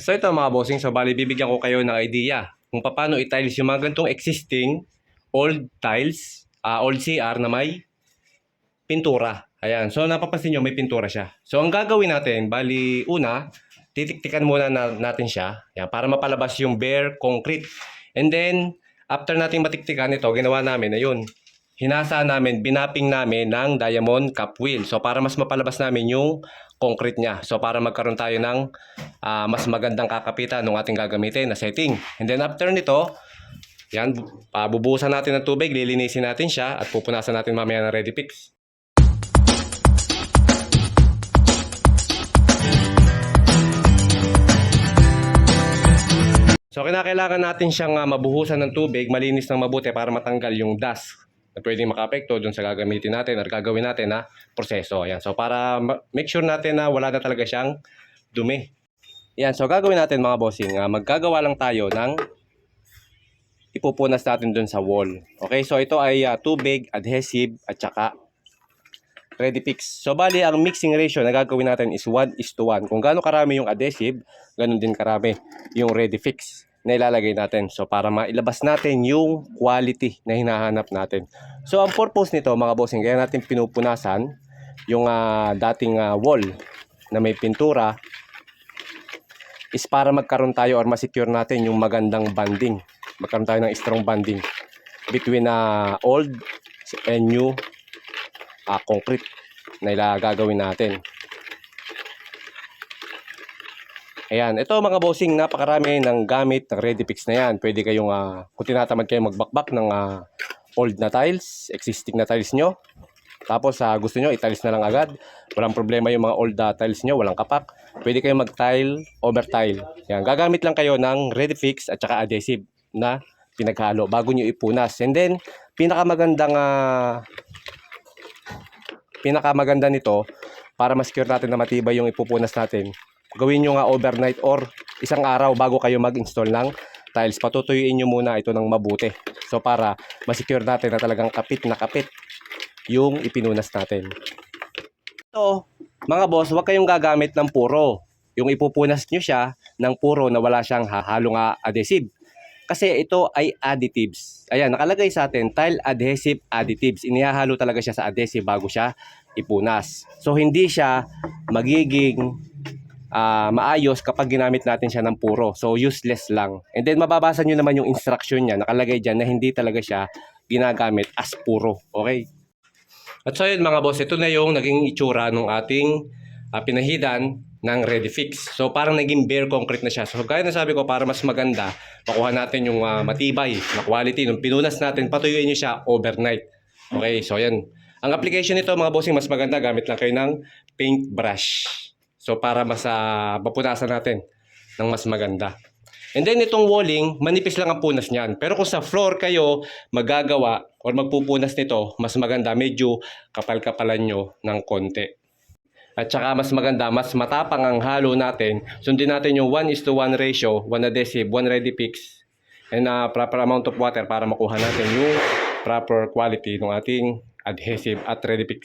So ito mga bossing, so bali bibigyan ko kayo ng idea kung paano i-tiles yung mga ganitong existing old tiles, ah, old CR na may pintura. Ayan, so napapansin nyo may pintura siya. So ang gagawin natin, bali una, titiktikan muna na, natin siya yan, para mapalabas yung bare concrete. And then, after natin matiktikan ito, ginawa namin na yun. Hinasa namin, binapping namin ng diamond cup wheel. So para mas mapalabas namin yung concrete niya. So para magkaroon tayo ng ah, mas magandang kakapitan ng ating gagamitin na setting. And then after nito, yan, uh, bubuhusan natin ng tubig, lilinisin natin siya at pupunasan natin mamaya ng ready fix. So kinakailangan natin siyang ah, mabuhusan ng tubig, malinis ng mabuti para matanggal yung dust na pwedeng makapekto dun sa gagamitin natin at gagawin natin na proseso. Ayan. So para ma- make sure natin na wala na talaga siyang dumi. Yan, so gagawin natin mga bossing, ah, maggagawa lang tayo ng ipupunas natin dun sa wall. Okay, so ito ay ah, tubig, adhesive, at saka ready fix. So bali, ang mixing ratio na gagawin natin is 1 is to 1. Kung gaano karami yung adhesive, ganun din karami yung ready fix na ilalagay natin. So para mailabas natin yung quality na hinahanap natin. So ang purpose nito mga bossing, kaya natin pinupunasan yung ah, dating ah, wall na may pintura is para magkaroon tayo or masecure natin yung magandang banding. Magkaroon tayo ng strong banding between na old and new ah, concrete na gagawin natin. Ayan, ito mga bossing, napakarami ng gamit ng ready fix na yan. Pwede kayong, ah, kung tinatamad kayo magbakbak ng ah, old na tiles, existing na tiles nyo, tapos sa gusto nyo, i-tiles na lang agad. Walang problema yung mga old ah, tiles nyo, walang kapak. Pwede kayong mag-tile, over tile. Yan, gagamit lang kayo ng ready fix at saka adhesive na pinaghalo bago nyo ipunas. And then, pinakamagandang ah, pinakamaganda nito para ma-secure natin na matibay yung ipupunas natin. Gawin nyo nga overnight or isang araw bago kayo mag-install ng tiles. Patutuyuin nyo muna ito ng mabuti. So para ma-secure natin na talagang kapit na kapit yung ipinunas natin. Ito, mga boss, huwag kayong gagamit ng puro. Yung ipupunas nyo siya ng puro na wala siyang halong adhesive. Kasi ito ay additives. Ayan, nakalagay sa atin, tile adhesive additives. Inihahalo talaga siya sa adhesive bago siya ipunas. So, hindi siya magiging ah, maayos kapag ginamit natin siya ng puro. So, useless lang. And then, mababasa nyo naman yung instruction niya. Nakalagay dyan na hindi talaga siya ginagamit as puro. Okay? At so yun mga boss, ito na yung naging itsura ng ating ah, pinahidan ng ready fix. So parang naging bare concrete na siya. So gaya na sabi ko, para mas maganda, makuha natin yung ah, matibay na quality. Nung pinunas natin, patuyuin nyo siya overnight. Okay, so yan. Ang application nito mga bossing, mas maganda, gamit lang kayo ng paintbrush. So para mas ah, mapunasan natin ng mas maganda. And then itong walling, manipis lang ang punas niyan. Pero kung sa floor kayo magagawa or magpupunas nito, mas maganda, medyo kapal-kapalan nyo ng konti. At saka mas maganda, mas matapang ang halo natin. Sundin natin yung 1 is to 1 ratio, 1 adhesive, 1 ready fix, and uh, proper amount of water para makuha natin yung proper quality ng ating adhesive at ready fix.